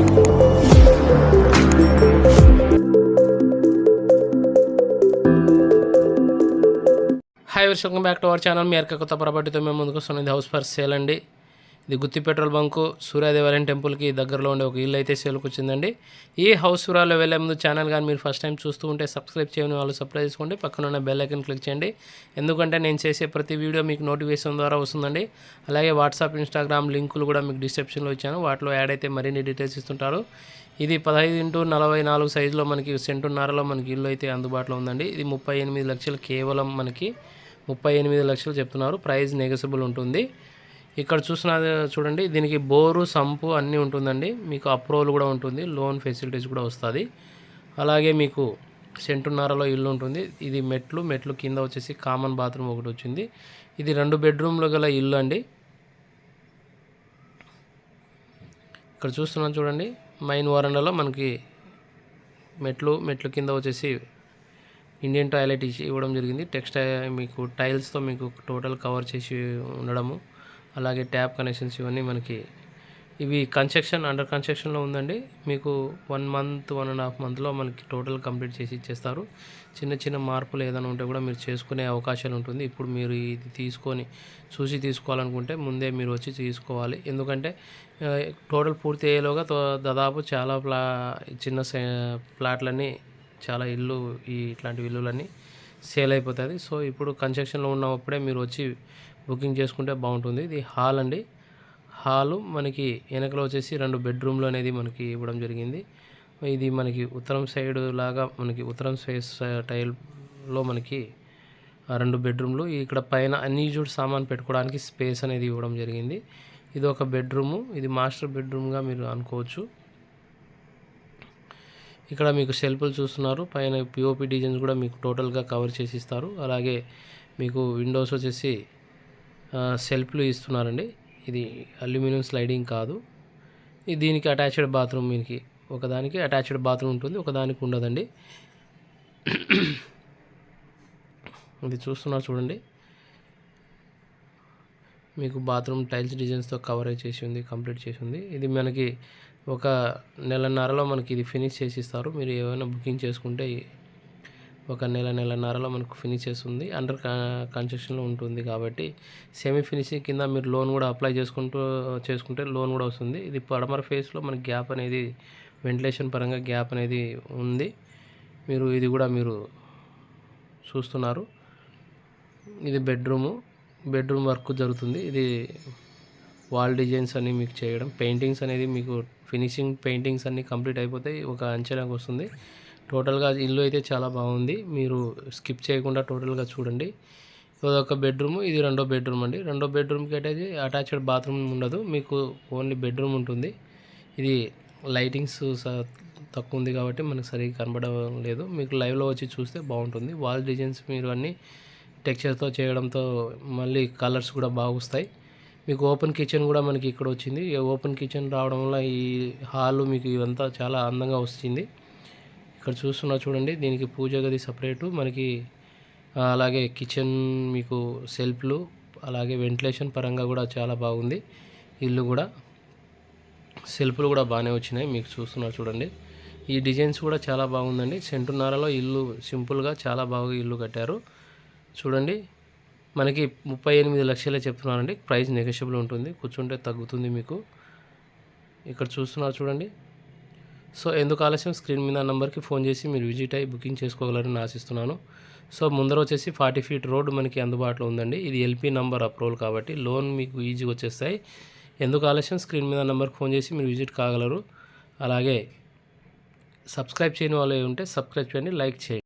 Hi welcome back to our channel మీ అర్క కొత్త ప్రాపర్టీతో మేము ముందుకు వస్తున్నది హౌస్ ఫర్ సేల్ అండి. ఇది గుత్తి పెట్రోల్ బంకు సూర్యదేవాలయం టెంపుల్కి దగ్గరలో ఉండే ఒక ఇల్లు అయితే సేల్కి వచ్చిందండి ఈ హౌస్ సూరాలో వెళ్ళే ముందు ఛానల్ కానీ మీరు ఫస్ట్ టైం చూస్తూ ఉంటే సబ్స్క్రైబ్ చేయని వాళ్ళు సబ్స్క్రైబ్ చేసుకోండి. పక్కన ఉన్న బెల్ ఐకన్ క్లిక్ చేయండి. ఎందుకంటే నేను చేసే ప్రతి వీడియో మీకు నోటిఫికేషన్ ద్వారా వస్తుందండి. అలాగే వాట్సాప్ ఇన్స్టాగ్రామ్ లింకులు కూడా మీకు డిస్క్రిప్షన్లో ఇచ్చాను. వాటిలో యాడ్ అయితే మరిన్ని డీటెయిల్స్ ఇస్తుంటారు. ఇది పదహైదు ఇంటూ నలభై నాలుగు సైజులో మనకి సెంటున్నరలో మనకి ఇల్లు అయితే అందుబాటులో ఉందండి. ఇది ముప్పై ఎనిమిది లక్షలు కేవలం మనకి ముప్పై ఎనిమిది లక్షలు చెప్తున్నారు. ప్రైస్ నెగసబుల్ ఉంటుంది. ఇక్కడ చూసిన చూడండి దీనికి బోరు సంపు అన్నీ ఉంటుందండి. మీకు అప్రూవల్ కూడా ఉంటుంది లోన్ ఫెసిలిటీస్ కూడా వస్తుంది. అలాగే మీకు సెంటున్నారలో ఇల్లు ఉంటుంది. ఇది మెట్లు మెట్లు కింద వచ్చేసి కామన్ బాత్రూమ్ ఒకటి వచ్చింది. ఇది రెండు బెడ్రూమ్లు గల ఇల్లు అండి. ఇక్కడ చూస్తున్నాం చూడండి మైన్ వరండాలో మనకి మెట్లు మెట్లు కింద వచ్చేసి ఇండియన్ టాయిలెట్ ఇచ్చి ఇవ్వడం జరిగింది. టెక్స్టైల్ మీకు టైల్స్తో మీకు టోటల్ కవర్ చేసి ఉండడము. అలాగే ట్యాప్ కనెక్షన్స్ ఇవన్నీ మనకి ఇవి కన్స్ట్రక్షన్ అండర్ కన్స్ట్రక్షన్లో ఉందండి. మీకు one month one and half మంత్లో మనకి టోటల్ కంప్లీట్ చేసి ఇచ్చేస్తారు. చిన్న చిన్న మార్పులు ఏదైనా ఉంటే కూడా మీరు చేసుకునే అవకాశాలు ఉంటుంది. ఇప్పుడు మీరు ఇది తీసుకొని చూసి తీసుకోవాలనుకుంటే ముందే మీరు వచ్చి తీసుకోవాలి. ఎందుకంటే టోటల్ పూర్తి అయ్యేలోగా దాదాపు చాలా ప్లా చిన్న ప్లాట్లన్నీ చాలా ఇల్లు ఈ ఇట్లాంటి ఇల్లులన్నీ సేల్ అయిపోతుంది సో ఇప్పుడు కన్స్ట్రక్షన్లో ఉన్నప్పుడే మీరు వచ్చి బుకింగ్ చేసుకుంటే బాగుంటుంది. ఇది హాల్ అండి. హాలు మనకి వెనకలో వచ్చేసి రెండు బెడ్రూమ్లు అనేది మనకి ఇవ్వడం జరిగింది. ఇది మనకి ఉత్తరం సైడ్ లాగా మనకి ఉత్తరం ఫేస్ టైల్లో మనకి ఆ రెండు బెడ్రూమ్లు. ఇక్కడ పైన అన్యూజ్డ్ సామాన్ పెట్టుకోవడానికి స్పేస్ అనేది ఇవ్వడం జరిగింది. ఇది ఒక బెడ్రూము. ఇది మాస్టర్ బెడ్రూమ్గా మీరు అనుకోవచ్చు. ఇక్కడ మీకు సెల్ఫ్లు చూస్తున్నారు. పైన పిఓపి డిజైన్స్ కూడా మీకు టోటల్గా కవర్ చేసి ఇస్తారు. అలాగే మీకు విండోస్ వచ్చేసి సెల్ఫ్లు ఇస్తున్నారండి. ఇది అల్యూమినియం స్లైడింగ్ కాదు. దీనికి అటాచ్డ్ బాత్రూమ్ దీనికి ఒకదానికి అటాచ్డ్ బాత్రూమ్ ఉంటుంది ఒకదానికి ఉండదండి. ఇది చూస్తున్నారు చూడండి. మీకు బాత్రూమ్ టైల్స్ డిజైన్స్తో కవరేజ్ చేసి ఉంది కంప్లీట్ చేసి ఉంది. ఇది మనకి ఒక నెలన్నరలో మనకి ఇది ఫినిష్ చేసి ఇస్తారు. మీరు ఏమైనా బుకింగ్ చేసుకుంటే ఒక నెల నెలన్నరలో మనకు ఫినిష్ చేస్తుంది. అండర్ కన్స్ట్రక్షన్లో ఉంటుంది కాబట్టి సెమీ ఫినిషింగ్ కింద మీరు లోన్ కూడా అప్లై చేసుకుంటూ చేసుకుంటే లోన్ కూడా వస్తుంది. ఇది పడమర ఫేస్లో మనకి గ్యాప్ అనేది వెంటిలేషన్ పరంగా గ్యాప్ అనేది ఉంది. మీరు ఇది కూడా మీరు చూస్తున్నారు. ఇది బెడ్రూము బెడ్రూమ్ వర్క్ జరుగుతుంది. ఇది వాల్ డిజైన్స్ అన్నీ మీకు చేయడం. పెయింటింగ్స్ అనేది మీకు ఫినిషింగ్ పెయింటింగ్స్ అన్నీ కంప్లీట్ అయిపోతాయి ఒక అంచనాకు వస్తుంది. టోటల్గా ఇల్లు అయితే చాలా బాగుంది. మీరు స్కిప్ చేయకుండా టోటల్గా చూడండి. ఇది ఒక బెడ్రూమ్ ఇది రెండో బెడ్రూమ్ అండి. రెండో బెడ్రూమ్కి అయితే అటాచ్డ్ బాత్రూమ్ ఉండదు. మీకు ఓన్లీ బెడ్రూమ్ ఉంటుంది. ఇది లైటింగ్స్ స- తక్కువ ఉంది కాబట్టి మనకు సరిగ్గా కనబడడం లేదు. మీకు లైవ్లో వచ్చి చూస్తే బాగుంటుంది. వాల్ డిజైన్స్ మీరు అన్నీ టెక్స్చర్తో చేయడంతో మళ్ళీ కలర్స్ కూడా బాగా వస్తాయి. మీకు ఓపెన్ కిచెన్ కూడా మనకి ఇక్కడ వచ్చింది. ఓపెన్ కిచెన్ రావడం వల్ల ఈ హాల్ మీకు ఇవంతా చాలా అందంగా వచ్చింది ఇక్కడ చూస్తున్నా చూడండి దీనికి పూజ గది సపరేటు. మనకి అలాగే కిచెన్ మీకు సెల్ఫ్లు అలాగే వెంటిలేషన్ పరంగా కూడా చాలా బాగుంది. ఇల్లు కూడా సెల్ఫ్లు కూడా బాగానే వచ్చినాయి మీకు చూస్తున్నారు చూడండి. ఈ డిజైన్స్ కూడా చాలా బాగుందండి. సెంటున్నారలో ఇల్లు సింపుల్గా చాలా బాగా ఇల్లు కట్టారు. చూడండి మనకి ముప్పై ఎనిమిది లక్షలే చెప్తున్నారండి. ప్రైస్ నెగోషియబుల్ ఉంటుంది కూర్చుంటే తగ్గుతుంది మీకు. ఇక్కడ చూస్తున్నారు చూడండి సో ఎందుకు ఆలస్యం? స్క్రీన్ మీద నెంబర్కి ఫోన్ చేసి మీరు విజిట్ అయ్యి బుకింగ్ చేసుకోగలరని ఆశిస్తున్నాను. సో ముందర వచ్చేసి ఫార్టీ ఫీట్ రోడ్ మనకి అందుబాటులో ఉందండి. ఇది ఎల్పీ నంబర్ అప్రూవల్ కాబట్టి లోన్ మీకు ఈజీగా వచ్చేస్తాయి. ఎందుకు ఆలస్యం? స్క్రీన్ మీద నెంబర్కి ఫోన్ చేసి మీరు విజిట్ కాగలరు. అలాగే సబ్స్క్రైబ్ చేయని వాళ్ళు ఉంటే సబ్స్క్రైబ్ చేయండి లైక్ చేయండి.